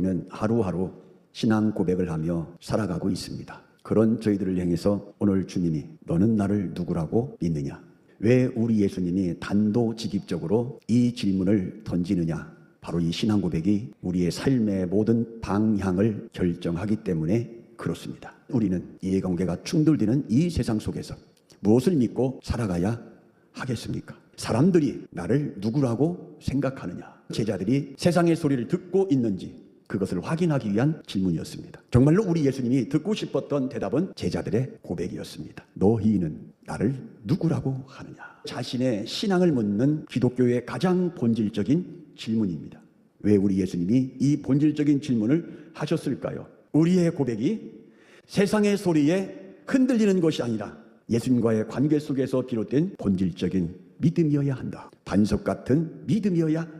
우리는 하루하루 신앙 고백을 하며 살아가고 있습니다. 그런 저희들을 향해서 오늘 주님이 너는 나를 누구라고 믿느냐? 왜 우리 예수님이 단도직입적으로 이 질문을 던지느냐? 바로 이 신앙 고백이 우리의 삶의 모든 방향을 결정하기 때문에 그렇습니다. 우리는 이해관계가 충돌되는 이 세상 속에서 무엇을 믿고 살아가야 하겠습니까? 사람들이 나를 누구라고 생각하느냐? 제자들이 세상의 소리를 듣고 있는지 그것을 확인하기 위한 질문이었습니다. 정말로 우리 예수님이 듣고 싶었던 대답은 제자들의 고백이었습니다. 너희는 나를 누구라고 하느냐? 자신의 신앙을 묻는 기독교의 가장 본질적인 질문입니다. 왜 우리 예수님이 이 본질적인 질문을 하셨을까요? 우리의 고백이 세상의 소리에 흔들리는 것이 아니라 예수님과의 관계 속에서 비롯된 본질적인 믿음이어야 한다. 반석 같은 믿음이어야